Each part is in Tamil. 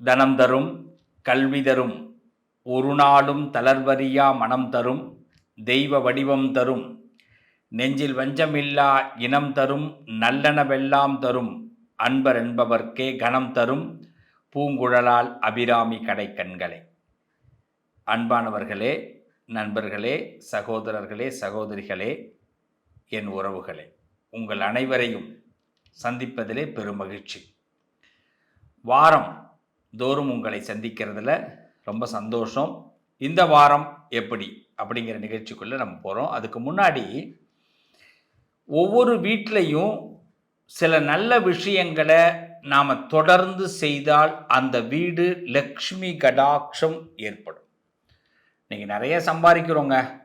தனம் தரும் கல்வி தரும் ஒரு நாளும் தளர்வறியா மனம் தரும் தெய்வ வடிவம் தரும் நெஞ்சில் வஞ்சமில்லா இனம் தரும் நல்லனவெல்லாம் தரும் அன்பர் என்பவர்க்கே கணம் தரும் பூங்குழலால் அபிராமி கடைக்கண்களை அன்பானவர்களே நண்பர்களே சகோதரர்களே சகோதரிகளே என் உறவுகளே உங்கள் அனைவரையும் சந்திப்பதிலே பெருமகிழ்ச்சி வாரம் தோறும் உங்களை சந்திக்கிறதுல ரொம்ப சந்தோஷம். இந்த வாரம் எப்படி? அப்படிங்கிற நிகழ்ச்சிக்குள்ளே நம்ம போகிறோம் அதுக்கு முன்னாடி ஒவ்வொரு வீட்லேயும் சில நல்ல விஷயங்களை நாம் தொடர்ந்து செய்தால் அந்த வீடு லக்ஷ்மி கடாட்சம் ஏற்படும். நீங்கள் நிறைய சம்பாதிக்கிறோங்க.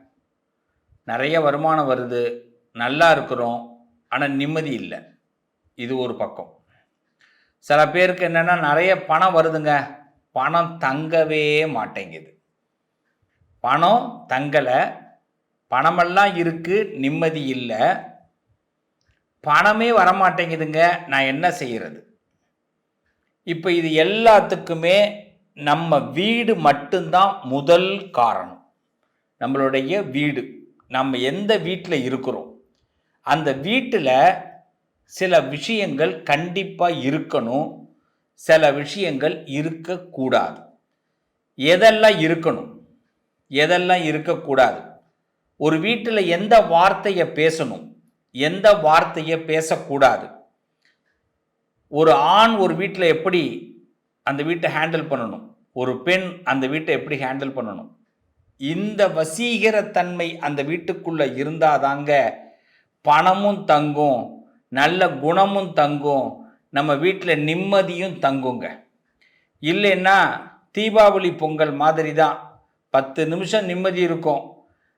நிறைய வருமானம் வருது. நல்லா இருக்கிறோம். ஆனால் நிம்மதி இல்லை. இது ஒரு பக்கம். சில பேருக்கு என்னென்னா நிறைய பணம் வருதுங்க. பணம் தங்கவே மாட்டேங்குது. பணம் தங்கலை. பணமெல்லாம் இருக்குது நிம்மதி இல்லை. பணமே வரமாட்டேங்குதுங்க. நான் என்ன செய்கிறது இப்போ இது எல்லாத்துக்குமே நம்ம வீடு மட்டும்தான் முதல் காரணம். நம்மளுடைய வீடு. நம்ம எந்த வீட்டில் இருக்கிறோம்? அந்த வீட்டில் சில விஷயங்கள் கண்டிப்பாக இருக்கணும். சில விஷயங்கள் இருக்கக்கூடாது. எதெல்லாம் இருக்கணும்? எதெல்லாம் இருக்கக்கூடாது? ஒரு வீட்டில் எந்த வார்த்தையை பேசணும்? எந்த வார்த்தையை பேசக்கூடாது? ஒரு ஆண் ஒரு வீட்டில் எப்படி அந்த வீட்டை ஹேண்டில் பண்ணணும்? ஒரு பெண் அந்த வீட்டை எப்படி ஹேண்டில் பண்ணணும்? இந்த வசீகரத்தன்மை அந்த வீட்டுக்குள்ளே இருந்தாதாங்க பணமும் தங்கும். நல்ல குணமும் தங்கும். நம்ம வீட்டில் நிம்மதியும் தங்குங்க. இல்லைன்னா தீபாவளி பொங்கல் மாதிரி தான் பத்து நிமிஷம் நிம்மதி இருக்கும்.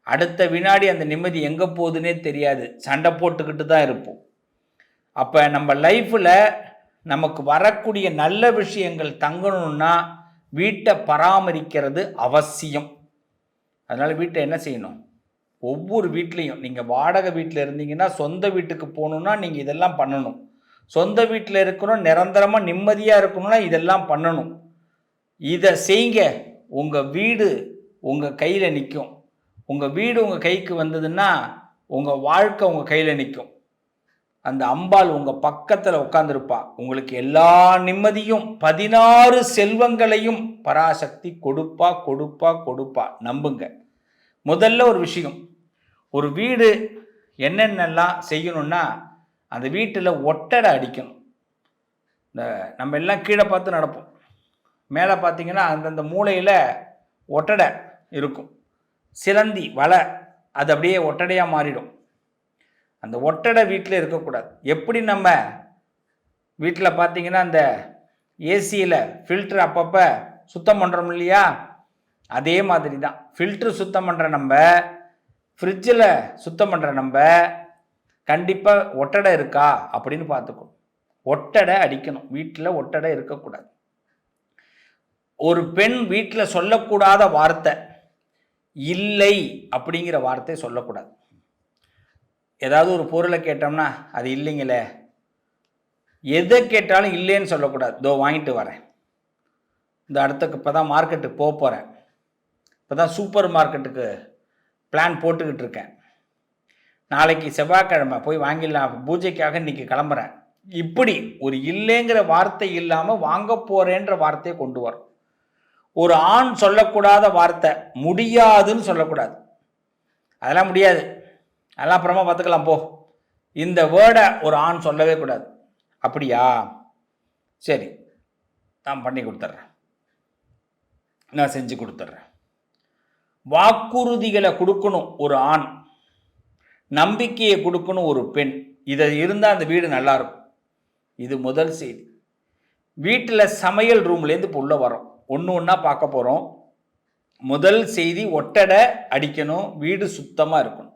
அடுத்த வினாடி அந்த நிம்மதி எங்கே போகுதுன்னே தெரியாது. சண்டை போட்டுக்கிட்டு தான் இருப்போம். அப்போ நம்ம லைஃப்பில் நமக்கு வரக்கூடிய நல்ல விஷயங்கள் தங்கணும்னா வீட்டை பராமரிக்கிறது அவசியம். அதனால் வீட்டை என்ன செய்யணும்? ஒவ்வொரு வீட்லேயும். நீங்கள் வாடகை வீட்டில் இருந்தீங்கன்னா சொந்த வீட்டுக்கு போகணுன்னா நீங்கள் இதெல்லாம் பண்ணணும். சொந்த வீட்டில் இருக்கணும் நிரந்தரமாக நிம்மதியாக இருக்கணும்னா இதெல்லாம் பண்ணணும். இதை செய்ங்க உங்கள் வீடு உங்கள் கையில் நிற்கும் உங்கள் வீடு உங்கள் கைக்கு வந்ததுன்னா உங்கள் வாழ்க்கை உங்கள் கையில் நிற்கும் அந்த அம்பாள் உங்கள் பக்கத்தில் உட்காந்துருப்பா உங்களுக்கு எல்லா நிம்மதியும் பதினாறு செல்வங்களையும் பராசக்தி கொடுப்பா கொடுப்பா கொடுப்பா. நம்புங்க. முதல்ல ஒரு விஷயம். ஒரு வீடு என்னென்னலாம் செய்யணும்னா அந்த வீட்டில் ஒட்டடை அடிக்கணும். இந்த நம்ம எல்லாம் கீழே பார்த்து நடப்போம். மேலே பார்த்தீங்கன்னா அந்தந்த மூலையில் ஒட்டடை இருக்கும். சிலந்தி வலை அது அப்படியே ஒட்டடையாக மாறிடும். அந்த ஒட்டடை வீட்டில் இருக்கக்கூடாது. எப்படி நம்ம வீட்டில் பார்த்தீங்கன்னா அந்த ஏசியில் ஃபில்ட்ரு அப்பப்போ சுத்தம் பண்ணுறோம் இல்லையா? அதே மாதிரி தான் ஃபில்ட்ரு சுத்தம் பண்ணுற நம்ம ஃப்ரிட்ஜில் சுத்தம் பண்ணுற நம்ம கண்டிப்பாக ஒட்டடை இருக்கா அப்படின்னு பார்த்துக்கணும். ஒட்டடை அடிக்கணும். வீட்டில் ஒட்டடை இருக்கக்கூடாது. ஒரு பெண் வீட்டில் சொல்லக்கூடாத வார்த்தை இல்லை அப்படிங்கிற வார்த்தை சொல்லக்கூடாது. ஏதாவது ஒரு பொருளை கேட்டோம்னா அது இல்லைங்களே. எதை கேட்டாலும் இல்லைன்னு சொல்லக்கூடாது. இதோ வாங்கிட்டு வரேன். இந்த அடுத்த இப்போ தான் மார்க்கெட்டுக்கு போக போகிறேன் இப்போ தான் சூப்பர் மார்க்கெட்டுக்கு பிளான் போட்டுக்கிட்டு இருக்கேன். நாளைக்கு செவ்வாய்க்கிழமை போய் வாங்கிடலாம். பூஜைக்காக இன்றைக்கி கிளம்புறேன். இப்படி ஒரு இல்லைங்கிற வார்த்தை இல்லாமல் வாங்க போகிறேன்ற வார்த்தையை கொண்டு வரும். ஒரு ஆண் சொல்லக்கூடாத வார்த்தை முடியாதுன்னு சொல்லக்கூடாது. அதெல்லாம் முடியாது. அதெல்லாம் அப்புறமா பார்த்துக்கலாம் போ. இந்த வேர்டை ஒரு ஆண் சொல்லவே கூடாது. அப்படியா? சரி நான் பண்ணி கொடுத்துட்றேன். நான் செஞ்சு கொடுத்துட்றேன். வாக்குறுதிகளை கொடுக்கணும் ஒரு ஆண். நம்பிக்கையை கொடுக்கணும் ஒரு பெண். இதை இருந்தால் அந்த வீடு நல்லா இருக்கும் இது முதல் செய்தி. வீட்டில் சமையல் ரூம்லேருந்து இப்போ உள்ளே வரோம் ஒன்று ஒன்றா பார்க்க போகிறோம் முதல் செய்தி ஒட்டடை அடிக்கணும். வீடு சுத்தமாக இருக்கணும்.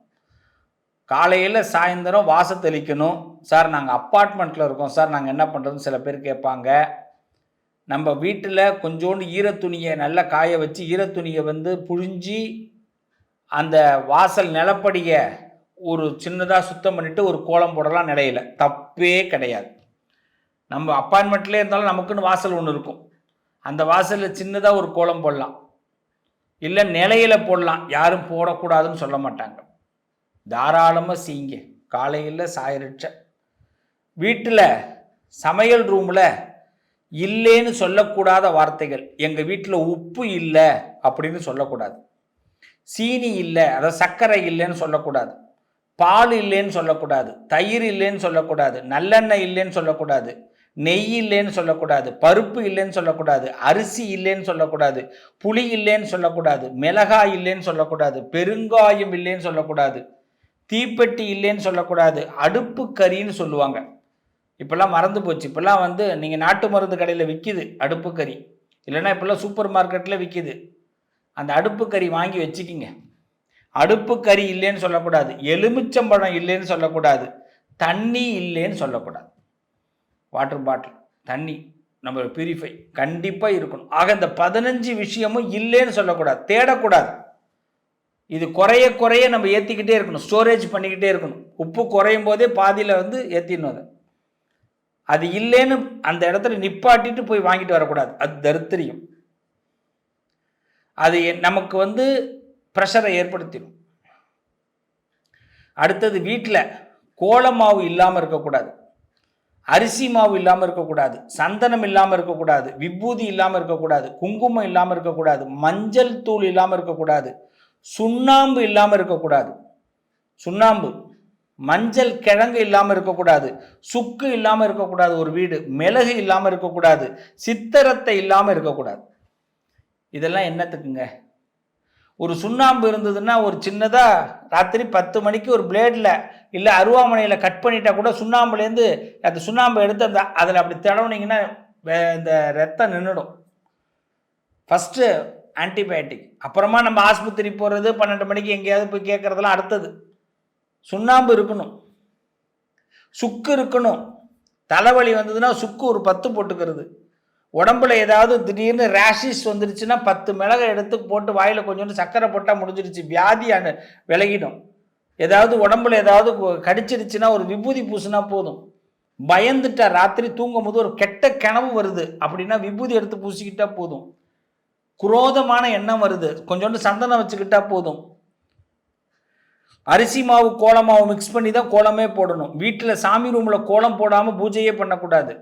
காலையில் சாயந்தரம் வாச தெளிக்கணும். சார் நாங்கள் அப்பார்ட்மெண்ட்டில் இருக்கோம். சார் நாங்கள் என்ன பண்ணுறதுன்னு சில பேர் கேட்பாங்க. நம்ம வீட்டில் கொஞ்சோண்டு ஈரத்துணியை நல்லா காய வச்சு ஈரத்துணியை வந்து புழிஞ்சி அந்த வாசல் நிலப்படியை ஒரு சின்னதாக சுத்தம் பண்ணிவிட்டு ஒரு கோலம் போடலாம் நிலையில. தப்பே கிடையாது. நம்ம அப்பார்ட்மெண்ட்லேயே இருந்தாலும் நமக்குன்னு வாசல் ஒன்று இருக்கும். அந்த வாசலில் சின்னதாக ஒரு கோலம் போடலாம். இல்லை நிலையில் போடலாம். யாரும் போடக்கூடாதுன்னு சொல்ல மாட்டாங்க. தாராளமாக செய்யுங்க. காலையில் சாயரிச்ச வீட்டில் சமையல் ரூமில் இல்லைன்னு சொல்லக்கூடாத வார்த்தைகள் எங்கள் வீட்டில் உப்பு இல்லை அப்படின்னு சொல்லக்கூடாது சீனி இல்லை அதாவது சர்க்கரை இல்லைன்னு சொல்லக்கூடாது பால் இல்லைன்னு சொல்லக்கூடாது தயிர் இல்லைன்னு சொல்லக்கூடாது நல்லெண்ணெய் இல்லைன்னு சொல்லக்கூடாது நெய் இல்லைன்னு சொல்லக்கூடாது பருப்பு இல்லைன்னு சொல்லக்கூடாது அரிசி இல்லைன்னு சொல்லக்கூடாது புளி இல்லைன்னு சொல்லக்கூடாது மிளகாய் இல்லைன்னு சொல்லக்கூடாது பெருங்காயம் இல்லைன்னு சொல்லக்கூடாது தீப்பெட்டி இல்லைன்னு சொல்லக்கூடாது அடுப்பு கறின்னு சொல்லுவாங்க இப்போல்லாம் மறந்து போச்சு. இப்போல்லாம் வந்து நீங்கள் நாட்டு மருந்து கடையில் விற்கிது அடுப்பு கறி. இல்லைன்னா இப்போல்லாம் சூப்பர் மார்க்கெட்டில் விற்கிது அந்த அடுப்பு கறி வாங்கி வச்சுக்கிங்க. அடுப்பு கறி இல்லைன்னு சொல்லக்கூடாது. எலுமிச்சம்பழம் இல்லைன்னு சொல்லக்கூடாது. தண்ணி இல்லைன்னு சொல்லக்கூடாது. வாட்டர் பாட்டில் தண்ணி நம்ம பியூரிஃபை கண்டிப்பாக இருக்கணும். ஆக இந்த பதினஞ்சு விஷயமும் இல்லைன்னு சொல்லக்கூடாது. தேடக்கூடாது. இது குறைய குறைய நம்ம ஏற்றிக்கிட்டே இருக்கணும். ஸ்டோரேஜ் பண்ணிக்கிட்டே இருக்கணும். உப்பு குறையும் போதே பாதியில் வந்து ஏற்றிடணும் அதை. அது இல்லைன்னு அந்த இடத்துல நிப்பாட்டிட்டு போய் வாங்கிட்டு வரக்கூடாது. அது தருத்திரியம். அது எ- நமக்கு வந்து ப்ரெஷரை ஏற்படுத்திடும் அடுத்தது வீட்டில் கோலமாவு இல்லாமல் இருக்கக்கூடாது. அரிசி மாவு இல்லாமல் இருக்கக்கூடாது. சந்தனம் இல்லாமல் இருக்கக்கூடாது. விபூதி இல்லாமல் இருக்கக்கூடாது. குங்குமம் இல்லாமல் இருக்கக்கூடாது. மஞ்சள் தூள் இல்லாமல் இருக்கக்கூடாது. சுண்ணாம்பு இல்லாமல் இருக்கக்கூடாது. சுண்ணாம்பு. மஞ்சள் கிழங்கு இல்லாமல் இருக்கக்கூடாது சுக்கு இல்லாமல் இருக்கக்கூடாது ஒரு வீடு மிளகு இல்லாமல் இருக்கக்கூடாது சித்திரத்தை இல்லாமல் இருக்கக்கூடாது. இதெல்லாம் என்னத்துக்குங்க? ஒரு சுண்ணாம்பு இருந்ததுன்னா ஒரு சின்னதாக ராத்திரி பத்து மணிக்கு ஒரு பிளேடில் இல்லை அருவாமனையில் கட் பண்ணிட்டா கூட சுண்ணாம்புலேருந்து அந்த சுண்ணாம்பு எடுத்து அந்த அதில் அப்படி தடவுனீங்கன்னா வே- இந்த ரத்தம் நின்றுடும் ஃபஸ்ட்டு ஆன்டிபயோட்டிக் அப்புறமா நம்ம ஆஸ்பத்திரி போகிறது பன்னெண்டு மணிக்கு எங்கேயாவது போய் கேட்குறதெல்லாம் அடுத்தது. சுண்ணாம்பு இருக்கணும். சுக்கு இருக்கணும். தலைவலி வந்ததுன்னா சுக்கு ஒரு பத்து போட்டுக்கிறது. உடம்புல ஏதாவது திடீர்னு ரேஷிஸ் வந்துருச்சுன்னா பத்து மிளகை எடுத்து போட்டு வாயில் கொஞ்சோண்டு சக்கரை போட்டால் முடிஞ்சிருச்சு. வியாதி அனு விலகிடும். ஏதாவது உடம்புல ஏதாவது கடிச்சிருச்சுன்னா ஒரு விபூதி பூசினா போதும். பயந்துட்டா ராத்திரி தூங்கும் போது ஒரு கெட்ட கனவு வருது. அப்படின்னா விபூதி எடுத்து பூசிக்கிட்டா போதும். குரோதமான எண்ணம் வருது. கொஞ்சோண்டு சந்தனம் வச்சுக்கிட்டா போதும். அரிசி மாவு கோலமாவு மிக்ஸ் பண்ணி தான் கோலமே போடணும். வீட்டில் சாமி ரூமில் கோலம் போடாமல் பூஜையே பண்ணக்கூடாது.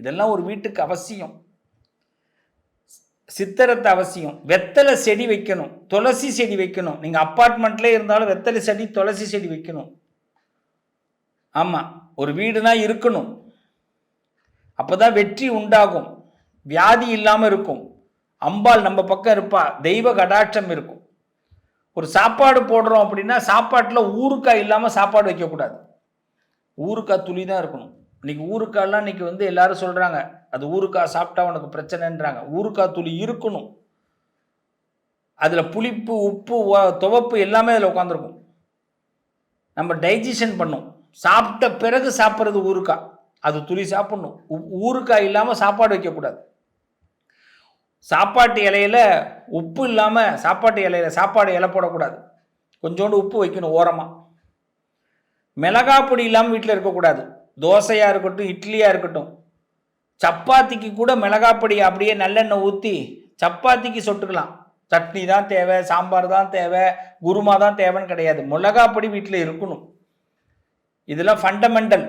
இதெல்லாம் ஒரு வீட்டுக்கு அவசியம். சித்திரத்தை அவசியம். வெத்தலை செடி வைக்கணும். துளசி செடி வைக்கணும். நீங்கள் அப்பார்ட்மெண்ட்லே இருந்தாலும் வெத்தலை செடி துளசி செடி வைக்கணும். ஆமாம் ஒரு வீடுனா இருக்கணும். அப்போ தான் வெற்றி உண்டாகும். வியாதி இல்லாமல் இருக்கும். அம்பாள் நம்ம பக்கம் இருப்பா. தெய்வ கடாட்சம் இருக்கும். ஒரு சாப்பாடு போடுறோம் அப்படின்னா சாப்பாட்டில் ஊறுக்காய் இல்லாமல் சாப்பாடு வைக்கக்கூடாது. ஊறுக்காய் துளி தான் இருக்கணும். இன்னைக்கு ஊறுக்காய்லாம் இன்னைக்கு வந்து எல்லாரும் சொல்கிறாங்க அது ஊறுக்காய் சாப்பிட்டா உனக்கு பிரச்சனைன்றாங்க. ஊறுகாய் துளி இருக்கணும். அதில் புளிப்பு உப்பு துவப்பு எல்லாமே அதில் உட்காந்துருக்கும் நம்ம டைஜஷன் பண்ணும். சாப்பிட்ட பிறகு சாப்பிட்றது ஊறுக்காய் அது துளி சாப்பிடணும். உ- ஊறுக்காய் இல்லாமல் சாப்பாடு வைக்கக்கூடாது. சாப்பாட்டு இலையில உப்பு இல்லாமல் சாப்பாட்டு இலையில சாப்பாடு இலை போடக்கூடாது. கொஞ்சோண்டு உப்பு வைக்கணும் ஓரமாக மிளகா பொடி இல்லாமல் வீட்டில் இருக்கக்கூடாது. தோசையாக இருக்கட்டும் இட்லியாக இருக்கட்டும். சப்பாத்திக்கு கூட மிளகா பொடி அப்படியே நல்லெண்ணெய் ஊற்றி சப்பாத்திக்கு சொட்டுக்கலாம். சட்னி தான் தேவை சாம்பார் தான் தேவை குருமா தான் தேவைன்னு கிடையாது. மிளகா பொடி வீட்டில் இருக்கணும். இதெல்லாம் ஃபண்டமெண்டல்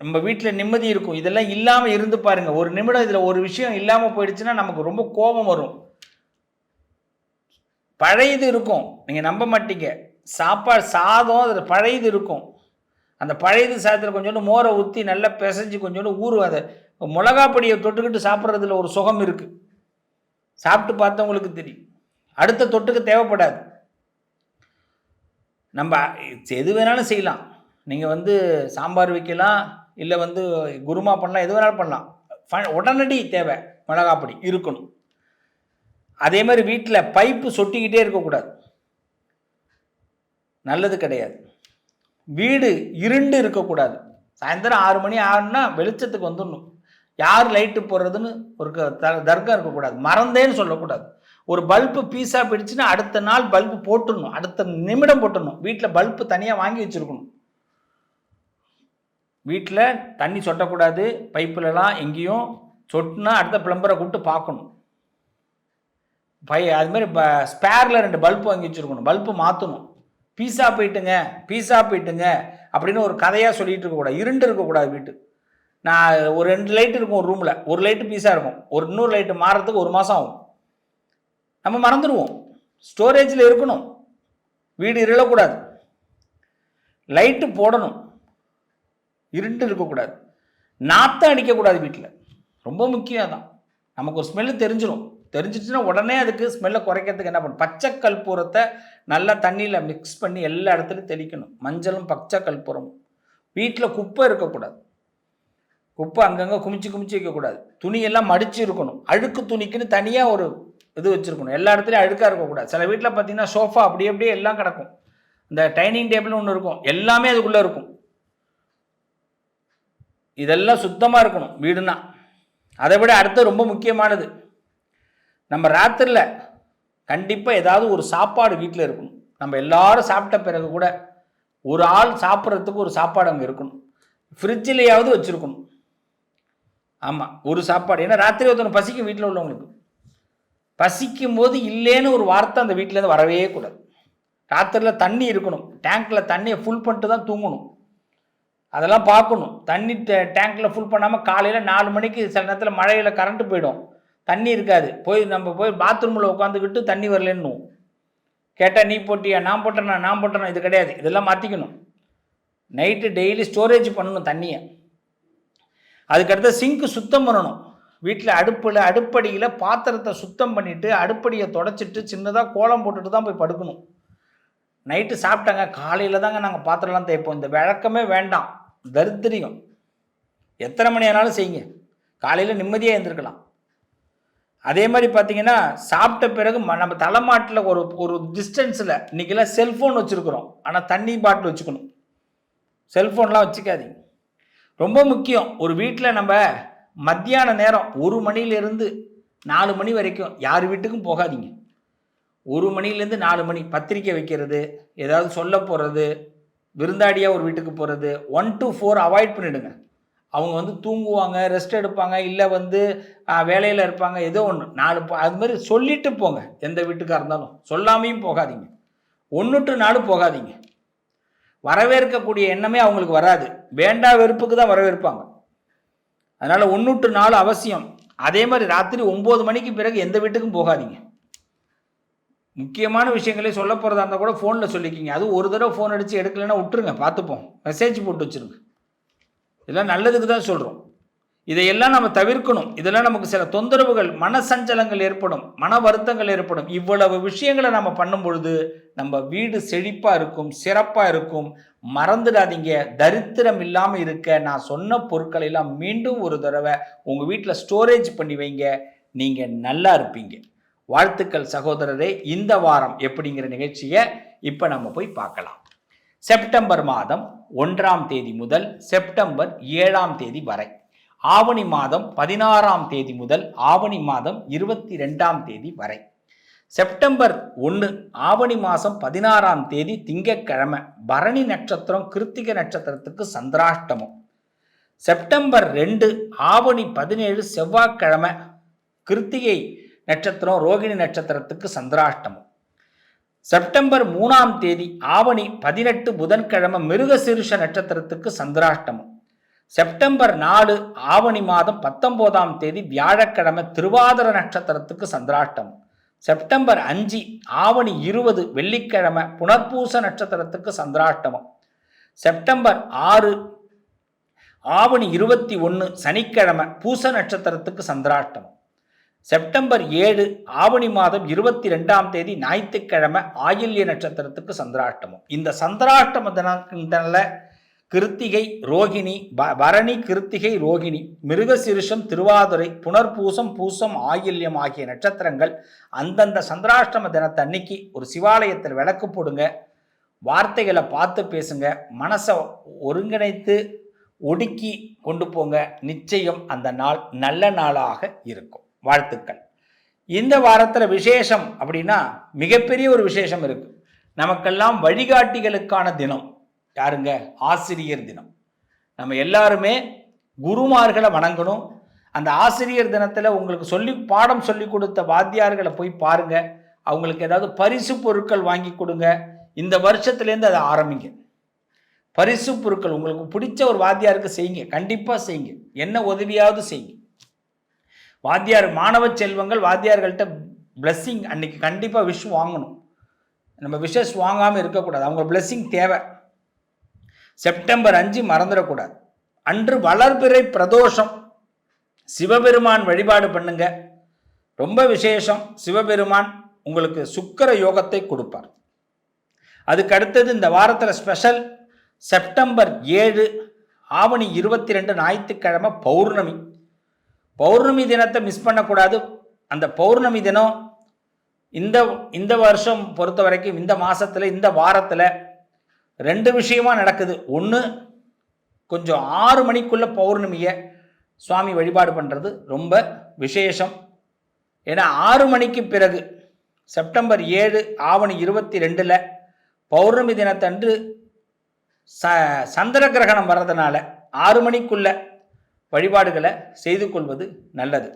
நம்ம வீட்டில் நிம்மதி இருக்கும். இதெல்லாம் இல்லாமல் இருந்து பாருங்கள் ஒரு நிமிடம் இதில் ஒரு விஷயம் இல்லாமல் போயிடுச்சுன்னா நமக்கு ரொம்ப கோபம் வரும். பழையது இருக்கும். நீங்கள் நம்ப மாட்டீங்க. சாப்பாடு சாதம் அதில் பழையது இருக்கும். அந்த பழையது சாதத்தில் கொஞ்சோண்டு மோரை ஊற்றி நல்லா பிசைஞ்சு கொஞ்சோண்டு ஊறு. அதை மிளகா பொடியை தொட்டுக்கிட்டு சாப்பிட்றதுல ஒரு சுகம் இருக்குது சாப்பிட்டு பார்த்தவங்களுக்கு தெரியும். அடுத்த தொட்டுக்கு தேவைப்படாது. நம்ம எது வேணாலும் செய்யலாம். நீங்கள் வந்து சாம்பார் வைக்கலாம். இல்லை வந்து குருமா பண்ணலாம் எது வேணாலும் பண்ணலாம். ஃப- உடனடி தேவை மிளகாப்பொடி இருக்கணும். அதே மாதிரி வீட்டில் பைப்பு சொட்டிக்கிட்டே இருக்கக்கூடாது. நல்லது கிடையாது. வீடு இருண்டு இருக்கக்கூடாது. சாயந்தரம் ஆறு மணி ஆறுனா வெளிச்சத்துக்கு வந்துடணும். யார் லைட்டு போடுறதுன்னு ஒரு க- த- தர்க்கம் இருக்கக்கூடாது. மறந்தேன்னு சொல்லக்கூடாது. ஒரு பல்பு பீஸாக பிடிச்சுன்னா அடுத்த நாள் பல்பு போட்டுடணும். அடுத்த நிமிடம் போட்டுடணும். வீட்டில் பல்பு தனியாக வாங்கி வச்சுருக்கணும். வீட்டில் தண்ணி சொட்டக்கூடாது பைப்பிலலாம் எங்கேயும் சொட்டுனா அடுத்த பிளம்பரை கூப்பிட்டு பார்க்கணும். பை அதுமாரி ப ஸ்பேரில் ரெண்டு பல்ப் வாங்கி வச்சுருக்கணும். பல்பு மாற்றணும் பீஸா போயிட்டுங்க பீஸா போயிட்டுங்க அப்படின்னு ஒரு கதையாக சொல்லிட்டு இருக்கக்கூடாது இருண்டு இருக்கக்கூடாது வீட்டு. நான் ஒரு ரெண்டு லைட் இருக்கும் ஒரு ரூமில். ஒரு லைட்டு பீஸாக இருக்கும். ஒரு இன்னொரு லைட்டு மாறுறதுக்கு ஒரு மாதம் ஆகும். நம்ம மறந்துடுவோம். ஸ்டோரேஜில் இருக்கணும். வீடு இருளக்கூடாது. லைட்டு போடணும். இருண்டு இருக்கக்கூடாது. நாத்தம் அடிக்கக்கூடாது வீட்டில் ரொம்ப முக்கியம் தான் நமக்கு ஒரு ஸ்மெல்லு தெரிஞ்சிடும் தெரிஞ்சிச்சுன்னா உடனே அதுக்கு ஸ்மெல்லை குறைக்கிறதுக்கு என்ன பண்ணும் பச்சை கற்பூரத்தை நல்லா தண்ணியில் மிக்ஸ் பண்ணி எல்லா இடத்துலையும் தெளிக்கணும். மஞ்சளும் பச்சை கற்பூரமும். வீட்டில் குப்பை இருக்கக்கூடாது. குப்பை அங்கங்கே குமிச்சு குமிச்சு வைக்கக்கூடாது. துணியெல்லாம் மடித்து இருக்கணும். அழுக்கு துணிக்குன்னு தனியாக ஒரு இது வச்சுருக்கணும். எல்லா இடத்துலையும் அழுக்காக இருக்கக்கூடாது. சில வீட்டில் பார்த்தீங்கன்னா சோஃபா அப்படியே அப்படியே எல்லாம் கிடக்கும். இந்த டைனிங் டேபிள்னு ஒன்று இருக்கும். எல்லாமே அதுக்குள்ளே இருக்கும். இதெல்லாம் சுத்தமாக இருக்கணும் வீடுனா அதை விட அடுத்து ரொம்ப முக்கியமானது நம்ம ராத்திரியில் கண்டிப்பாக ஏதாவது ஒரு சாப்பாடு வீட்டில் இருக்கணும். நம்ம எல்லாரும் சாப்பிட்ட பிறகு கூட ஒரு ஆள் சாப்பிட்றதுக்கு ஒரு சாப்பாடு அங்கே இருக்கணும். ஃப்ரிட்ஜிலையாவது வச்சுருக்கணும். ஆமாம் ஒரு சாப்பாடு. ஏன்னா ராத்திரி ஒருத்தவங்க பசிக்கும் வீட்டில் உள்ளவங்களுக்கு. பசிக்கும் போது இல்லைன்னு ஒரு வார்த்தை அந்த வீட்டிலேருந்து வரவே கூடாது. ராத்திரியில் தண்ணி இருக்கணும். டேங்க்கில் தண்ணியை ஃபுல் பண்ணிட்டு தான் தூங்கணும். அதெல்லாம் பார்க்கணும். தண்ணி டேங்க்கில் ஃபுல் பண்ணாமல் காலையில் நாலு மணிக்கு சில நேரத்தில் மழையில் கரண்ட்டு போயிடும். தண்ணி இருக்காது. போய் நம்ம போய் பாத்ரூமில் உட்காந்துக்கிட்டு தண்ணி வரலன்னு கேட்டால் நீ போட்டியா? நான் போட்டேனா? நான் போட்டேனா? இது கிடையாது. இதெல்லாம் மாற்றிக்கணும் நைட்டு டெய்லி ஸ்டோரேஜ் பண்ணணும் தண்ணியை. அதுக்கடுத்து சிங்க்கு சுத்தம் பண்ணணும். வீட்டில் அடுப்பில் அடுப்படியில் பாத்திரத்தை சுத்தம் பண்ணிவிட்டு அடுப்படியை தொடச்சிட்டு சின்னதாக கோலம் போட்டுட்டு தான் போய் படுக்கணும். நைட்டு சாப்பிட்டாங்க. காலையில் தாங்க நாங்கள் பாத்திரம்லாம் தேய்ப்போம். இந்த விளக்கமே வேண்டாம். தரித்திரியம். எத்தனை மணி ஆனாலும் செய்யுங்க. காலையில் நிம்மதியாக எழுந்திருக்கலாம் அதே மாதிரி பார்த்தீங்கன்னா சாப்பிட்ட பிறகு ம- நம்ம தலைமாட்டில் ஒரு ஒரு டிஸ்டன்ஸில் இன்றைக்கெல்லாம் செல்ஃபோன் வச்சுருக்குறோம். ஆனால் தண்ணி பாட்டில் வச்சுக்கணும். செல்ஃபோன்லாம் வச்சுக்காதீங்க. ரொம்ப முக்கியம். ஒரு வீட்டில் நம்ம மத்தியான நேரம் ஒரு மணிலேருந்து நாலு மணி வரைக்கும் யார் வீட்டுக்கும் போகாதீங்க. ஒரு மணிலேருந்து நாலு மணி பத்திரிக்கை வைக்கிறது ஏதாவது சொல்ல போகிறது விருந்தாடியாக ஒரு வீட்டுக்கு போகிறது ஒன் டு ஃபோர் அவாய்ட் பண்ணிடுங்க. அவங்க வந்து தூங்குவாங்க ரெஸ்ட் எடுப்பாங்க இல்லை வந்து வேலையில் இருப்பாங்க ஏதோ ஒன்று நாலு அது மாதிரி சொல்லிட்டு போங்க. எந்த வீட்டுக்காக இருந்தாலும். சொல்லாமையும் போகாதீங்க. ஒன்று டு நாலு போகாதீங்க. வரவேற்கக்கூடிய எண்ணமே அவங்களுக்கு வராது. வேண்டா வெறுப்புக்கு தான் வரவேற்பாங்க. அதனால் ஒன்று டு நாலு அவசியம். அதே மாதிரி ராத்திரி ஒம்பது மணிக்கு பிறகு எந்த வீட்டுக்கும் போகாதீங்க. முக்கியமான விஷயங்களே சொல்ல போகிறதா இருந்தால் கூட ஃபோனில் சொல்லிக்கிங்க. அது ஒரு தடவை ஃபோன் அடித்து எடுக்கலைன்னா விட்டுருங்க. பார்த்துப்போம். மெசேஜ் போட்டு வச்சுருங்க. இதெல்லாம் நல்லதுக்கு தான் சொல்கிறோம் இதையெல்லாம் நம்ம தவிர்க்கணும். இதெல்லாம் நமக்கு சில தொந்தரவுகள் மனசஞ்சலங்கள் ஏற்படும் மன வருத்தங்கள் ஏற்படும். இவ்வளவு விஷயங்களை நம்ம பண்ணும் பொழுது நம்ம வீடு செழிப்பாக இருக்கும் சிறப்பாக இருக்கும். மறந்துடாதீங்க. தரித்திரம் இல்லாமல் இருக்க. நான் சொன்ன பொருட்களை எல்லாம் மீண்டும் ஒரு தடவை உங்கள் வீட்டில் ஸ்டோரேஜ் பண்ணி வைங்க. நீங்கள் நல்லா இருப்பீங்க. வாழ்த்துக்கள் சகோதரரே இந்த வாரம் எப்படிங்கிற நிகழ்ச்சியை இப்போ நம்ம போய் பார்க்கலாம். செப்டம்பர் மாதம் ஒன்றாம் தேதி முதல் செப்டம்பர் ஏழாம் தேதி வரை. ஆவணி மாதம் பதினாறாம் தேதி முதல் ஆவணி மாதம் இருபத்தி ரெண்டாம் தேதி வரை. செப்டம்பர் ஒன்று ஆவணி மாதம் பதினாறாம் தேதி திங்கட்கிழமை பரணி நட்சத்திரம் கிருத்திகை நட்சத்திரத்துக்கு சந்திராஷ்டமம். செப்டம்பர் ரெண்டு ஆவணி பதினேழு செவ்வாய்க்கிழமை கிருத்திகை நட்சத்திரம் ரோகிணி நட்சத்திரத்துக்கு சந்திராஷ்டமம். செப்டம்பர் மூணாம் தேதி ஆவணி பதினெட்டு புதன்கிழமை மிருகசீருஷ நட்சத்திரத்துக்கு சந்திராஷ்டமம். செப்டம்பர் நாலு ஆவணி மாதம் பத்தொன்பதாம் தேதி வியாழக்கிழமை திருவாதிர நட்சத்திரத்துக்கு சந்திராஷ்டமம். செப்டம்பர் அஞ்சு ஆவணி இருபது வெள்ளிக்கிழமை புனர்பூச நட்சத்திரத்துக்கு சந்திராஷ்டமம். செப்டம்பர் ஆறு ஆவணி இருபத்தி ஒன்று சனிக்கிழமை பூச நட்சத்திரத்துக்கு சந்திராஷ்டமம். செப்டம்பர் ஏழு ஆவணி மாதம் இருபத்தி ரெண்டாம் தேதி ஞாயிற்றுக்கிழமை ஆயில்ய நட்சத்திரத்துக்கு சந்திராஷ்டமம். இந்த சந்திராஷ்டம தினத்தில் கிருத்திகை ரோகிணி ப- பரணி கிருத்திகை ரோகிணி மிருகசிருஷம் திருவாதுரை புனர்பூசம் பூசம் ஆயில்யம் ஆகிய நட்சத்திரங்கள் அந்தந்த சந்திராஷ்டம தினத்தன்னைக்கு ஒரு சிவாலயத்தில் விளக்கு போடுங்க வார்த்தைகளை பார்த்து பேசுங்க மனசை ஒருங்கிணைத்து ஒடுக்கி கொண்டு போங்க. நிச்சயம் அந்த நாள் நல்ல நாளாக இருக்கும். வாழ்த்துக்கள். இந்த வாரத்தில் விசேஷம் அப்படின்னா மிகப்பெரிய ஒரு விசேஷம் இருக்கு. நமக்கெல்லாம் வழிகாட்டிகளுக்கான தினம். யாருங்க? ஆசிரியர் தினம். நம்ம எல்லாருமே குருமார்களை வணங்கணும். அந்த ஆசிரியர் தினத்தில் உங்களுக்கு சொல்லி பாடம் சொல்லி கொடுத்த வாத்தியார்களை போய் பாருங்க. அவங்களுக்கு ஏதாவது பரிசு பொருட்கள் வாங்கி கொடுங்க. இந்த வருஷத்துலேருந்து அதை ஆரம்பிங்க. பரிசு பொருட்கள் உங்களுக்கு பிடிச்ச ஒரு வாத்தியாருக்கு செய்யுங்க. கண்டிப்பாக செய்யுங்க. என்ன உதவியாவது செய்யுங்க. வாத்தியார் மாணவ செல்வங்கள் வாத்தியார்கள்ட்ட பிளஸ்ஸிங் அன்னைக்கு கண்டிப்பாக விஷ் வாங்கணும். நம்ம விஷஸ் வாங்காமல் இருக்கக்கூடாது. அவங்க பிளஸ்ஸிங் தேவை. செப்டம்பர் அஞ்சு மறந்துடக்கூடாது. அன்று வளர்பிறை பிரதோஷம். சிவபெருமான் வழிபாடு பண்ணுங்க. ரொம்ப விசேஷம். சிவபெருமான் உங்களுக்கு சுக்கிர யோகத்தை கொடுப்பார். அதுக்கு அடுத்தது இந்த வாரத்தில் ஸ்பெஷல் செப்டம்பர் ஏழு ஆவணி இருபத்தி ரெண்டு ஞாயிற்றுக்கிழமை பௌர்ணமி. பௌர்ணமி தினத்தை மிஸ் பண்ணக்கூடாது. அந்த பௌர்ணமி தினம் இந்த இந்த வருஷம் பொறுத்த வரைக்கும் இந்த மாதத்தில் இந்த வாரத்தில் ரெண்டு விஷயமா நடக்குது. ஒன்று கொஞ்சம் ஆறு மணிக்குள்ளே பௌர்ணமியை சுவாமி வழிபாடு பண்ணுறது ரொம்ப விசேஷம். ஏன்னா ஆறு மணிக்கு பிறகு செப்டம்பர் ஏழு ஆவணி இருபத்தி ரெண்டில் பௌர்ணமி தினத்தன்று ச சந்திர கிரகணம் வர்றதுனால ஆறு மணிக்குள்ளே வழிபாடுகளை செய்து கொள்வது நல்லது.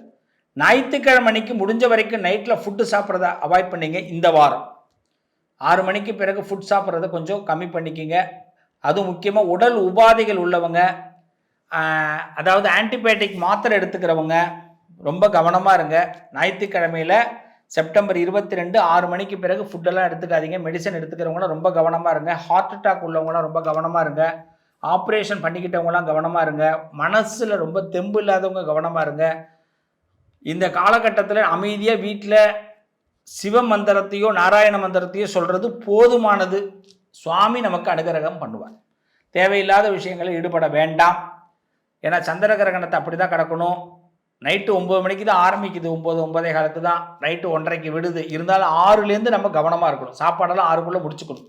ஞாயிற்றுக்கிழமை அன்னைக்கு முடிஞ்ச வரைக்கும் நைட்டில் ஃபுட்டு சாப்பிட்றத அவாய்ட் பண்ணிங்க இந்த வாரம். ஆறு மணிக்கு பிறகு ஃபுட் சாப்பிட்றத கொஞ்சம் கம்மி பண்ணிக்கிங்க. அதுவும் முக்கியமாக உடல் உபாதைகள் உள்ளவங்க அதாவது ஆன்டிபயோட்டிக் மாத்திரை எடுத்துக்கிறவங்க ரொம்ப கவனமாக இருங்க. ஞாயிற்றுக்கிழமையில் செப்டம்பர் இருபத்தி ரெண்டு ஆறு மணிக்கு பிறகு ஃபுட்டெல்லாம் எடுத்துக்காதீங்க. மெடிசன் எடுத்துக்கிறவங்களாம் ரொம்ப கவனமாக இருங்க. ஹார்ட் அட்டாக் உள்ளவங்களாம் ரொம்ப கவனமாக இருங்க. ஆப்ரேஷன் பண்ணிக்கிட்டவங்களாம் கவனமாக இருங்க. மனசில் ரொம்ப தெம்பு இல்லாதவங்க கவனமாக இருங்க. இந்த காலகட்டத்தில் அமைதியாக வீட்டில் சிவ மந்திரத்தையோ நாராயண மந்திரத்தையோ சொல்கிறது போதுமானது. சுவாமி நமக்கு அனுகிரகம் பண்ணுவார். தேவையில்லாத விஷயங்களில் ஈடுபட வேண்டாம். ஏன்னா சந்திர கிரகணத்தை அப்படி தான் கிடக்கணும். நைட்டு ஒம்பது மணிக்கு தான் ஆரம்பிக்குது. ஒம்பது ஒன்பதே காலத்து தான். நைட்டு ஒன்றரைக்கு விடுது. இருந்தாலும் ஆறுலேருந்து நம்ம கவனமாக இருக்கணும். சாப்பாடெல்லாம் ஆறுக்குள்ளே முடிச்சுக்கணும்.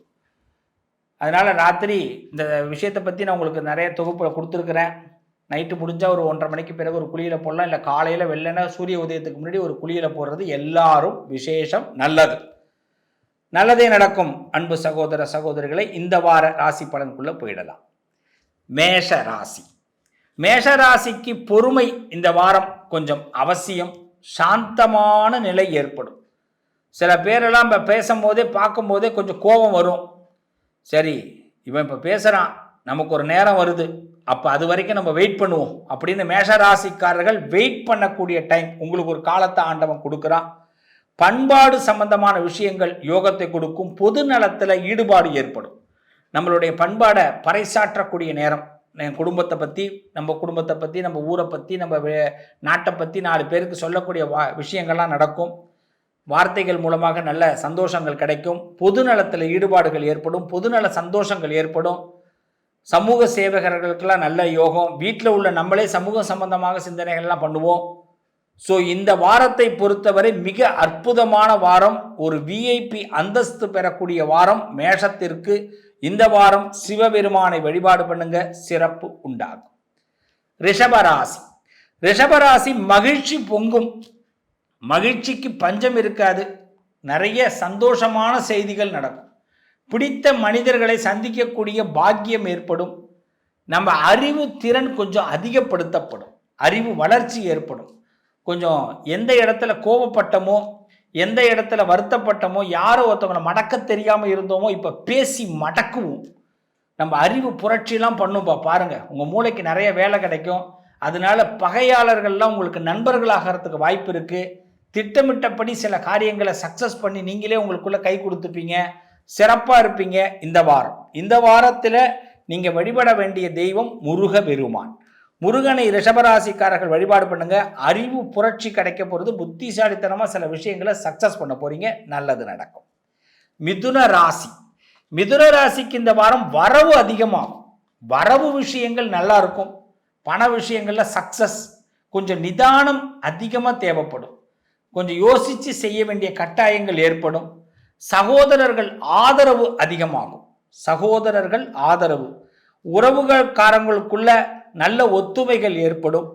அதனால் ராத்திரி இந்த விஷயத்தை பற்றி நான் உங்களுக்கு நிறைய தொகுப்பு கொடுத்துருக்குறேன். நைட்டு முடிஞ்சால் ஒரு ஒன்றரை மணிக்கு பிறகு ஒரு குழியில் போடலாம். இல்லை காலையில் வெள்ளன சூரிய உதயத்துக்கு முன்னாடி ஒரு குழியில் போடுறது எல்லாரும் விசேஷம் நல்லது. நல்லதே நடக்கும். அன்பு சகோதர சகோதரிகளை இந்த வார ராசி பலனுக்குள்ளே போயிடலாம். மேஷ ராசி. மேஷ ராசிக்கு பொறுமை இந்த வாரம் கொஞ்சம் அவசியம். சாந்தமான நிலை ஏற்படும். சில பேரெல்லாம் இப்போ பேசும்போதே பார்க்கும்போதே கொஞ்சம் கோபம் வரும். சரி இவன் இப்போ பேசுகிறான் நமக்கு ஒரு நேரம் வருது. அப்போ அது வரைக்கும் நம்ம வெயிட் பண்ணுவோம். அப்படின்னு மேஷராசிக்காரர்கள் வெயிட் பண்ணக்கூடிய டைம் உங்களுக்கு ஒரு காலத்தை ஆண்டவன் கொடுக்குறான். பண்பாடு சம்பந்தமான விஷயங்கள் யோகத்தை கொடுக்கும். பொது நலத்தில் ஈடுபாடு ஏற்படும். நம்மளுடைய பண்பாடை பறைசாற்றக்கூடிய நேரம். என் குடும்பத்தை பற்றி நம்ம குடும்பத்தை பற்றி நம்ம ஊரை பற்றி நம்ம நாட்டை பற்றி நாலு பேருக்கு சொல்லக்கூடிய வா விஷயங்கள்லாம் நடக்கும். வார்த்தைகள் மூலமாக நல்ல சந்தோஷங்கள் கிடைக்கும். பொது நலத்தில் ஈடுபாடுகள் ஏற்படும். பொதுநல சந்தோஷங்கள் ஏற்படும். சமூக சேவகர்களுக்கெல்லாம் நல்ல யோகம். வீட்டில் உள்ள நம்மளே சமூக சம்பந்தமாக சிந்தனைகள்லாம் பண்ணுவோம். ஸோ இந்த வாரத்தை பொறுத்தவரை மிக அற்புதமான வாரம். ஒரு விஐபி அந்தஸ்து பெறக்கூடிய வாரம் மேஷத்திற்கு. இந்த வாரம் சிவபெருமானை வழிபாடு பண்ணுங்க. சிறப்பு உண்டாகும். ரிஷபராசி ரிஷபராசி மகிழ்ச்சி பொங்கும். மகிழ்ச்சிக்கு பஞ்சம் இருக்காது. நிறைய சந்தோஷமான செய்திகள் நடக்கும். பிடித்த மனிதர்களை சந்திக்கக்கூடிய பாக்கியம் ஏற்படும். நம்ம அறிவு திறன் கொஞ்சம் அதிகப்படுத்தப்படும். அறிவு வளர்ச்சி ஏற்படும். கொஞ்சம் எந்த இடத்துல கோபப்பட்டமோ எந்த இடத்துல வருத்தப்பட்டமோ யாரோ ஒருத்தவங்களை மடக்க தெரியாமல் இருந்தோமோ இப்போ பேசி மடக்குவோம். நம்ம அறிவு புரட்சிலாம் பண்ணும்பா பாருங்கள் உங்கள் மூளைக்கு நிறைய வேலை கிடைக்கும். அதனால பகையாளர்கள்லாம் உங்களுக்கு நண்பர்களாகிறதுக்கு வாய்ப்பு இருக்குது திட்டமிட்டபடி சில காரியங்களை சக்ஸஸ் பண்ணி நீங்களே உங்களுக்குள்ள கை கொடுத்துப்பீங்க சிறப்பாக இருப்பீங்க இந்த வாரம். இந்த வாரத்தில் நீங்கள் வழிபட வேண்டிய தெய்வம் முருக பெருமான். முருகனை ரிஷபராசிக்காரர்கள் வழிபாடு பண்ணுங்க. அறிவு புரட்சி கிடைக்க போகிறது புத்திசாலித்தனமாக சில விஷயங்களை சக்ஸஸ் பண்ண போறீங்க. நல்லது நடக்கும். மிதுன ராசி. மிதுன ராசிக்கு இந்த வாரம் வரவு அதிகமாகும். வரவு விஷயங்கள் நல்லா இருக்கும். பண விஷயங்களில் சக்ஸஸ் கொஞ்சம் நிதானம் அதிகமாக தேவைப்படும். கொஞ்சம் யோசித்து செய்ய வேண்டிய கட்டாயங்கள் ஏற்படும். சகோதரர்கள் ஆதரவு அதிகமாகும். சகோதரர்கள் ஆதரவு. உறவுகள்காரங்களுக்குள்ள நல்ல ஒத்துமைகள் ஏற்படும்.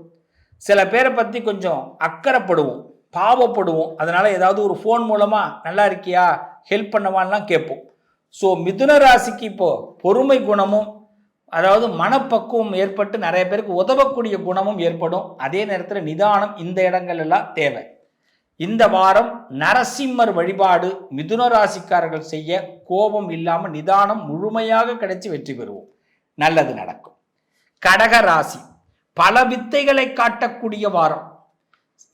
சில பேரை பற்றி கொஞ்சம் அக்கறைப்படுவோம் பாவப்படுவோம். அதனால் ஏதாவது ஒரு ஃபோன் மூலமாக நல்லா இருக்கியா? ஹெல்ப் பண்ணவான்லாம் கேட்போம். ஸோ மிதுன ராசிக்கு இப்போ பொறுமை குணமும் அதாவது மனப்பக்குவம் ஏற்பட்டு நிறைய பேருக்கு உதவக்கூடிய குணமும் ஏற்படும். அதே நேரத்தில் நிதானம் இந்த இடங்கள் எல்லாம் தேவை. இந்த வாரம் நரசிம்மர் வழிபாடு மிதுன ராசிக்காரர்கள் செய்ய கோபம் இல்லாமல் நிதானம் முழுமையாக கிடைச்சி வெற்றி பெறுவோம். நல்லது நடக்கும். கடக ராசி பல வித்தைகளை காட்டக்கூடிய வாரம்.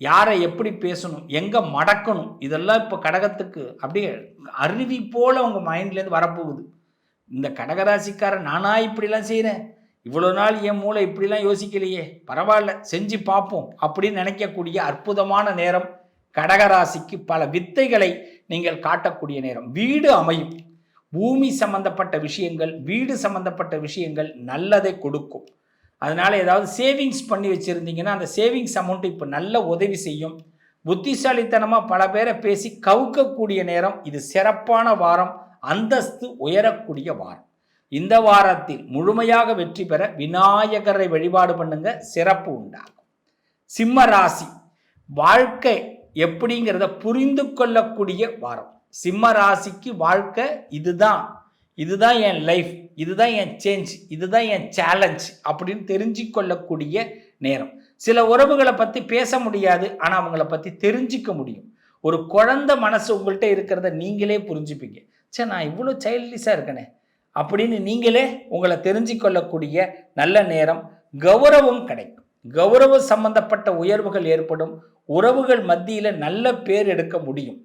யாரை எப்படி பேசணும் எங்கே மடக்கணும் இதெல்லாம் இப்போ கடகத்துக்கு அப்படியே அருவி போல் அவங்க மைண்ட்லேருந்து வரப்போகுது. இந்த கடகராசிக்காரன் நானா இப்படிலாம் செய்கிறேன் இவ்வளோ நாள் என் மூளை இப்படிலாம் யோசிக்கலையே. பரவாயில்ல செஞ்சு பார்ப்போம் அப்படின்னு நினைக்கக்கூடிய அற்புதமான நேரம் கடகராசிக்கு பல வித்தைகளை நீங்கள் காட்டக்கூடிய நேரம். வீடு அமையும். பூமி சம்பந்தப்பட்ட விஷயங்கள் வீடு சம்பந்தப்பட்ட விஷயங்கள் நல்லதை கொடுக்கும். அதனால் ஏதாவது சேவிங்ஸ் பண்ணி வச்சுருந்தீங்கன்னா அந்த சேவிங்ஸ் அமௌண்ட் இப்போ நல்ல உதவி செய்யும். புத்திசாலித்தனமாக பல பேரை பேசி கவுக்கக்கூடிய நேரம். இது சிறப்பான வாரம். அந்தஸ்து உயரக்கூடிய வாரம். இந்த வாரத்தில் முழுமையாக வெற்றி பெற விநாயகரை வழிபாடு பண்ணுங்க. சிறப்பு உண்டாகும். சிம்ம ராசி. வாழ்க்கை எப்படிங்கிறத புரிந்து கொள்ளக்கூடிய வாரம். சிம்ம ராசிக்கு வாழ்க்கை இதுதான். இதுதான் என் லைஃப் இதுதான் என் சேஞ்ச் இதுதான் என் சேலஞ்ச் அப்படின்னு தெரிஞ்சு கொள்ளக்கூடிய நேரம். சில உறவுகளை பற்றி பேச முடியாது ஆனால் அவங்கள பற்றி தெரிஞ்சிக்க முடியும். ஒரு குழந்த மனசு உங்கள்கிட்ட இருக்கிறத நீங்களே புரிஞ்சுப்பீங்க. சே நான் இவ்வளோ சைல்டிஷாக இருக்கனே. அப்படின்னு நீங்களே உங்களை தெரிஞ்சு கொள்ளக்கூடிய நல்ல நேரம் கௌரவம் கிடைக்கும். கௌரவ சம்பந்தப்பட்ட உயர்வுகள் ஏற்படும். உறவுகள் மத்தியில் நல்ல பேர் எடுக்க முடியும்.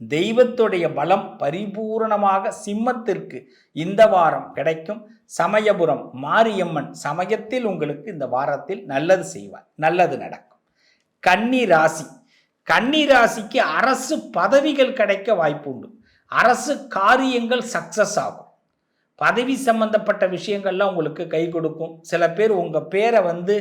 தெய்வத்துடைய பலம் பரிபூரணமாக சிம்மத்திற்கு இந்த வாரம் கிடைக்கும். சமயபுரம் மாரியம்மன் சமயத்தில் உங்களுக்கு இந்த வாரத்தில் நல்லது செய்வார். நல்லது நடக்கும். கன்னி ராசி. கன்னி ராசிக்கு அரசு பதவிகள் கிடைக்க வாய்ப்பு உண்டு. அரசு காரியங்கள் சக்சஸ் ஆகும். பதவி சம்பந்தப்பட்ட விஷயங்கள்லாம் உங்களுக்கு கை கொடுக்கும். சில பேர் உங்கள் பேரை வந்து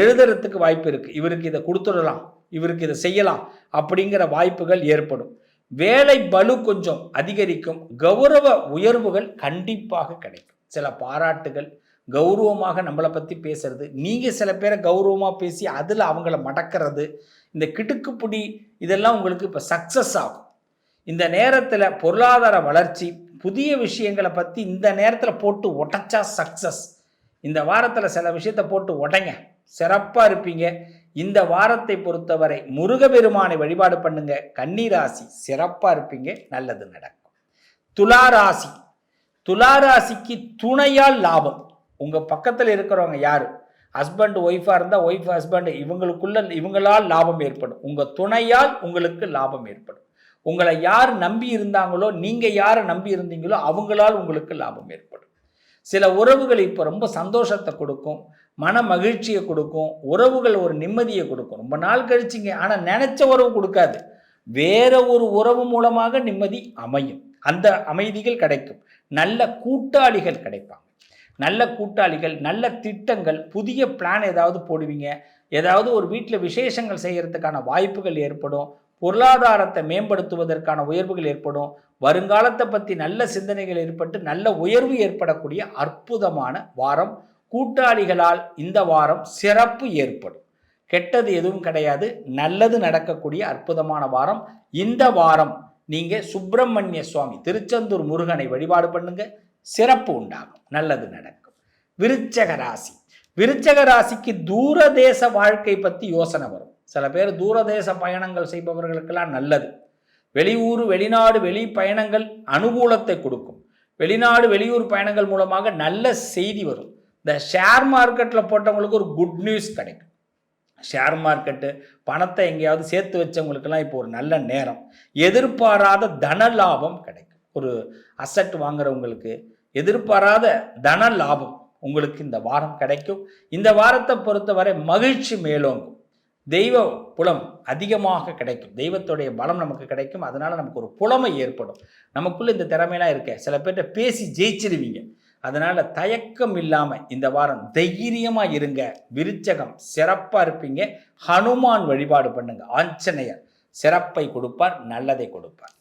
எழுதுறதுக்கு வாய்ப்பு இருக்குது இவருக்கு இதை கொடுத்துடலாம். இவருக்கு இதை செய்யலாம் அப்படிங்கிற வாய்ப்புகள் ஏற்படும். வேலை பலு கொஞ்சம் அதிகரிக்கும். கௌரவ உயர்வுகள் கண்டிப்பாக கிடைக்கும். சில பாராட்டுகள் கௌரவமாக நம்மளை பற்றி பேசுறது. நீங்கள் சில பேரை கௌரவமாக பேசி அதில் அவங்கள மடக்கிறது. இந்த கிடுக்குப்பிடி இதெல்லாம் உங்களுக்கு இப்போ சக்ஸஸ் ஆகும். இந்த நேரத்தில் பொருளாதார வளர்ச்சி புதிய விஷயங்களை பற்றி இந்த நேரத்தில் போட்டு உடைச்சா சக்ஸஸ் இந்த வாரத்தில் சில விஷயத்தை போட்டு உடைங்க. சிறப்பாக இருப்பீங்க. இந்த வாரத்தை பொறுத்தவரை முருகபெருமானை வழிபாடு பண்ணுங்க. கன்னிராசி சிறப்பாக இருப்பீங்க. நல்லது நடக்கும். துளாராசி. துளாராசிக்கு துணையால் லாபம். உங்கள் பக்கத்தில் இருக்கிறவங்க யார்? ஹஸ்பண்ட் ஒய்ஃபாக இருந்தால் ஒய்ஃப் ஹஸ்பண்ட் இவங்களுக்குள்ள இவங்களால் லாபம் ஏற்படும். உங்கள் துணையால் உங்களுக்கு லாபம் ஏற்படும். உங்களை யார் நம்பி இருந்தாங்களோ நீங்கள் யாரை நம்பி இருந்தீங்களோ அவங்களால் உங்களுக்கு லாபம் ஏற்படும். சில உறவுகள் இப்போ ரொம்ப சந்தோஷத்தை கொடுக்கும் மன மகிழ்ச்சியை கொடுக்கும் உறவுகள் ஒரு நிம்மதியை கொடுக்கும். ரொம்ப நாள் கழிச்சிங்க ஆனால் நினச்ச உறவு கொடுக்காது. வேற ஒரு உறவு மூலமாக நிம்மதி அமையும். அந்த அமைதிகள் கிடைக்கும். நல்ல கூட்டாளிகள் கிடைப்பாங்க. நல்ல கூட்டாளிகள் நல்ல திட்டங்கள் புதிய பிளான் ஏதாவது போடுவீங்க. ஏதாவது ஒரு வீட்டில் விசேஷங்கள் செய்கிறதுக்கான வாய்ப்புகள் ஏற்படும். பொருளாதாரத்தை மேம்படுத்துவதற்கான உயர்வுகள் ஏற்படும். வருங்காலத்தை பற்றி நல்ல சிந்தனைகள் ஏற்பட்டு நல்ல உயர்வு ஏற்படக்கூடிய அற்புதமான வாரம். கூட்டாளிகளால் இந்த வாரம் சிறப்பு ஏற்படும். கெட்டது எதுவும் கிடையாது. நல்லது நடக்கக்கூடிய அற்புதமான வாரம். இந்த வாரம் நீங்கள் சுப்பிரமணிய சுவாமி திருச்செந்தூர் முருகனை வழிபாடு பண்ணுங்க. சிறப்பு உண்டாகும். நல்லது நடக்கும். விருச்சக ராசி. விருச்சக ராசிக்கு தூரதேச வாழ்க்கை பற்றி யோசனை வரும். சில பேர் தூரதேச பயணங்கள் செய்பவர்களுக்கெல்லாம் நல்லது. வெளியூர் வெளிநாடு வெளி பயணங்கள் அனுகூலத்தை கொடுக்கும். வெளிநாடு வெளியூர் பயணங்கள் மூலமாக நல்ல செய்தி வரும். இந்த ஷேர் மார்க்கெட்டில் போட்டவங்களுக்கு ஒரு குட் நியூஸ் கிடைக்கும். ஷேர் மார்க்கெட்டு பணத்தை எங்கேயாவது சேர்த்து வச்சவங்களுக்கெல்லாம் இப்போ ஒரு நல்ல நேரம். எதிர்பாராத தன லாபம் கிடைக்கும். ஒரு அசட் வாங்குறவங்களுக்கு எதிர்பாராத தன லாபம் உங்களுக்கு இந்த வாரம் கிடைக்கும். இந்த வாரத்தை பொறுத்தவரை மகிழ்ச்சி மேலோங்கும். தெய்வ புலம் அதிகமாக கிடைக்கும். தெய்வத்துடைய பலம் நமக்கு கிடைக்கும். அதனால் நமக்கு ஒரு புலமை ஏற்படும். நமக்குள்ளே இந்த திறமையெல்லாம் இருக்க. சில பேர்கிட்ட பேசி ஜெயிச்சிருவீங்க. அதனால் தயக்கம் இல்லாமல் இந்த வாரம் தைரியமாக இருங்க. விருச்சகம் சிறப்பாக இருப்பீங்க. ஹனுமான் வழிபாடு பண்ணுங்க. ஆஞ்சநேயர் சிறப்பை கொடுப்பார் நல்லதை கொடுப்பார்.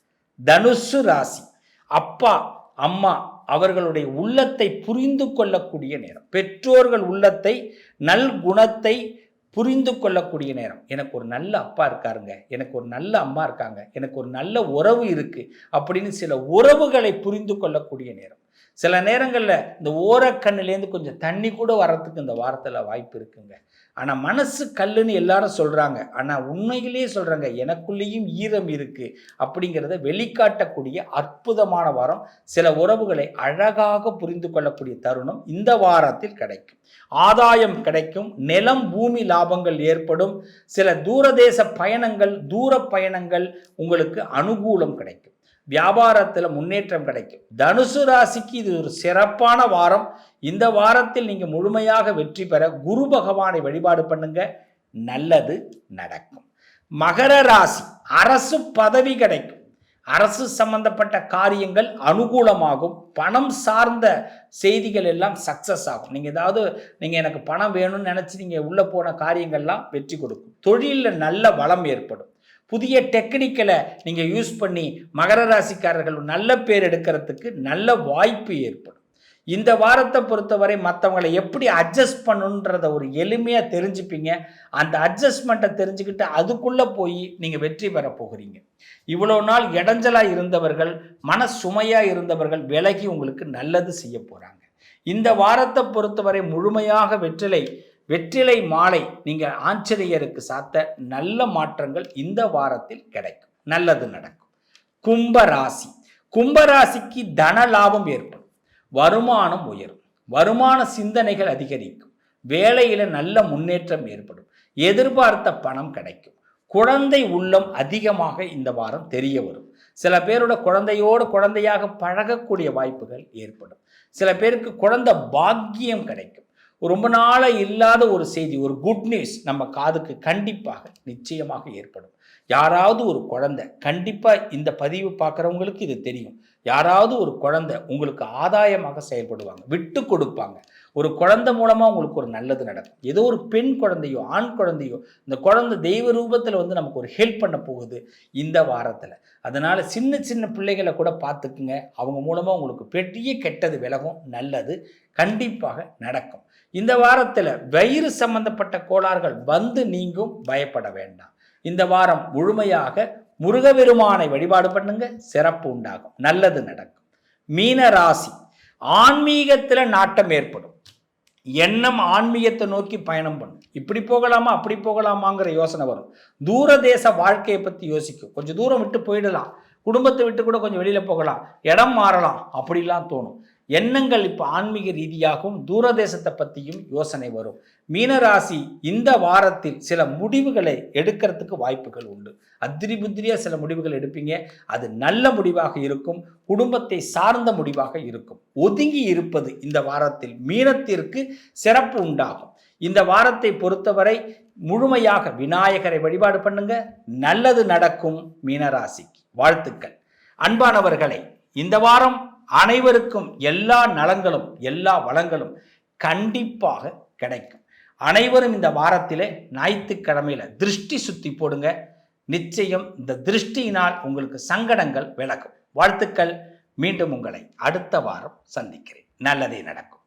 தனுசு ராசி. அப்பா அம்மா அவர்களுடைய உள்ளத்தை புரிந்து கொள்ளக்கூடிய நேரம். பெற்றோர்கள் உள்ளத்தை நல்குணத்தை புரிந்து கொள்ளக்கூடிய நேரம். எனக்கு ஒரு நல்ல அப்பா இருக்காருங்க. எனக்கு ஒரு நல்ல அம்மா இருக்காங்க. எனக்கு ஒரு நல்ல உறவு இருக்குது அப்படின்னு சில உறவுகளை புரிந்து கொள்ளக்கூடிய நேரம். சில நேரங்களில் இந்த ஓரக்கண்ணுலேருந்து கொஞ்சம் தண்ணி கூட வர்றதுக்கு இந்த வாரத்தில் வாய்ப்பு இருக்குங்க. ஆனால் மனசு கல்லுன்னு எல்லாரும் சொல்கிறாங்க ஆனால் உண்மையிலேயே சொல்கிறாங்க எனக்குள்ளேயும் ஈரம் இருக்குது அப்படிங்கிறத வெளிக்காட்டக்கூடிய அற்புதமான வாரம் சில உறவுகளை அழகாக புரிந்து கொள்ளக்கூடிய தருணம் இந்த வாரத்தில் கிடைக்கும். ஆதாயம் கிடைக்கும் நிலம் பூமி லாபங்கள் ஏற்படும் சில தூரதேச பயணங்கள் தூர பயணங்கள் உங்களுக்கு அனுகூலம் கிடைக்கும். வியாபாரத்தில் முன்னேற்றம் கிடைக்கும். தனுசு ராசிக்கு இது ஒரு சிறப்பான வாரம். இந்த வாரத்தில் நீங்கள் முழுமையாக வெற்றி பெற குரு பகவானை வழிபாடு பண்ணுங்க. நல்லது நடக்கும். மகர ராசி அரசு பதவி கிடைக்கும். அரசு சம்பந்தப்பட்ட காரியங்கள் அனுகூலமாகும். பணம் சார்ந்த செய்திகள் எல்லாம் சக்ஸஸ் ஆகும். நீங்கள் ஏதாவது நீங்கள் எனக்கு பணம் வேணும்னு நினச்சி நீங்கள் உள்ளே போன காரியங்கள்லாம் வெற்றி கொடுக்கும். தொழிலில் நல்ல வளம் ஏற்படும். புதிய டெக்னிக்கலை நீங்கள் யூஸ் பண்ணி மகர ராசிக்காரர்கள் நல்ல பேர் எடுக்கிறதுக்கு நல்ல வாய்ப்பு ஏற்படும். இந்த வாரத்தை பொறுத்தவரை மற்றவங்களை எப்படி அட்ஜஸ்ட் பண்ணுன்றத ஒரு எளிமையாக தெரிஞ்சுப்பீங்க. அந்த அட்ஜஸ்ட்மெண்ட்டை தெரிஞ்சுக்கிட்டு அதுக்குள்ளே போய் நீங்கள் வெற்றி பெற போகிறீங்க. இவ்வளோ நாள் இடைஞ்சலாக இருந்தவர்கள் மன சுமையாக இருந்தவர்கள் விலகி உங்களுக்கு நல்லது செய்ய போகிறாங்க இந்த வாரத்தை பொறுத்தவரை முழுமையாக வெற்றிலை வெற்றிலை மாலை நீங்கள் ஆஞ்சநேயருக்கு சாத்த நல்ல மாற்றங்கள் இந்த வாரத்தில் கிடைக்கும். நல்லது நடக்கும். கும்பராசி கும்பராசிக்கு தன லாபம் ஏற்படும். வருமானம் உயரும். வருமான சிந்தனைகள் அதிகரிக்கும். வேலையில் நல்ல முன்னேற்றம் ஏற்படும். எதிர்பார்த்த பணம் கிடைக்கும். குழந்தை உள்ளம் அதிகமாக இந்த வாரம் தெரிய வரும். சில பேரோட குழந்தையோடு குழந்தையாக பழகக்கூடிய வாய்ப்புகள் ஏற்படும். சில பேருக்கு குழந்தை பாக்கியம் கிடைக்கும். ரொம்ப நாளாக இல்லாத ஒரு செய்தி ஒரு குட் நியூஸ் நம்ம காதுக்கு கண்டிப்பாக நிச்சயமாக ஏற்படும். யாராவது ஒரு குழந்தை கண்டிப்பாக இந்த பதிவு பார்க்குறவங்களுக்கு இது தெரியும். யாராவது ஒரு குழந்தை உங்களுக்கு ஆதாயமாக செயல்படுவாங்க விட்டு கொடுப்பாங்க. ஒரு குழந்தை மூலமாக உங்களுக்கு ஒரு நல்லது நடக்கும். ஏதோ ஒரு பெண் குழந்தையோ ஆண் குழந்தையோ இந்த குழந்தை தெய்வ ரூபத்தில் வந்து நமக்கு ஒரு ஹெல்ப் பண்ண போகுது இந்த வாரத்தில். அதனால் சின்ன சின்ன பிள்ளைகளை கூட பார்த்துக்குங்க. அவங்க மூலமாக உங்களுக்கு பெரிய கெட்டது விலகும் நல்லது கண்டிப்பாக நடக்கும். இந்த வாரத்தில் வயிறு சம்பந்தப்பட்ட கோளாறுகள் வந்து நீங்கும் பயப்பட வேண்டாம். இந்த வாரம் முழுமையாக முருகபெருமானை வழிபாடு பண்ணுங்க சிறப்பு உண்டாகும் நல்லது நடக்கும். மீன ராசி ஆன்மீகத்தில் நாட்டம் ஏற்படும். எண்ணம் ஆன்மீகத்தை நோக்கி பயணம் பண்ணும். இப்படி போகலாமா அப்படி போகலாமாங்கிற யோசனை வரும். தூரதேச வாழ்க்கையை பற்றி யோசிக்கும். கொஞ்சம் தூரம் விட்டு போயிடலாம். குடும்பத்தை விட்டு கூட கொஞ்சம் வெளியில் போகலாம். இடம் மாறலாம். அப்படிலாம் தோணும். எண்ணங்கள் இப்போ ஆன்மீக ரீதியாகவும் தூரதேசத்தை பற்றியும் யோசனை வரும். மீனராசி இந்த வாரத்தில் சில முடிவுகளை எடுக்கிறதுக்கு வாய்ப்புகள் உண்டு. அத்திரி புத்திரியாக சில முடிவுகள் எடுப்பீங்க. அது நல்ல முடிவாக இருக்கும். குடும்பத்தை சார்ந்த முடிவாக இருக்கும். ஒதுங்கி இருப்பது இந்த வாரத்தில் மீனத்திற்கு சிறப்பு உண்டாகும். இந்த வாரத்தை பொறுத்தவரை முழுமையாக விநாயகரை வழிபாடு பண்ணுங்க. நல்லது நடக்கும் மீனராசிக்கு. வாழ்த்துக்கள். அன்பானவர்களை இந்த வாரம் அனைவருக்கும் எல்லா நலங்களும் எல்லா வளங்களும் கண்டிப்பாக கிடைக்கும். அனைவரும் இந்த வாரத்திலே ஞாயிற்றுக்கிழமையில திருஷ்டி சுத்தி போடுங்க. நிச்சயம் இந்த திருஷ்டியினால் உங்களுக்கு சங்கடங்கள் விலகும். வாழ்த்துக்கள். மீண்டும் உங்களை அடுத்த வாரம் சந்திக்கிறேன். நல்லதே நடக்கும்.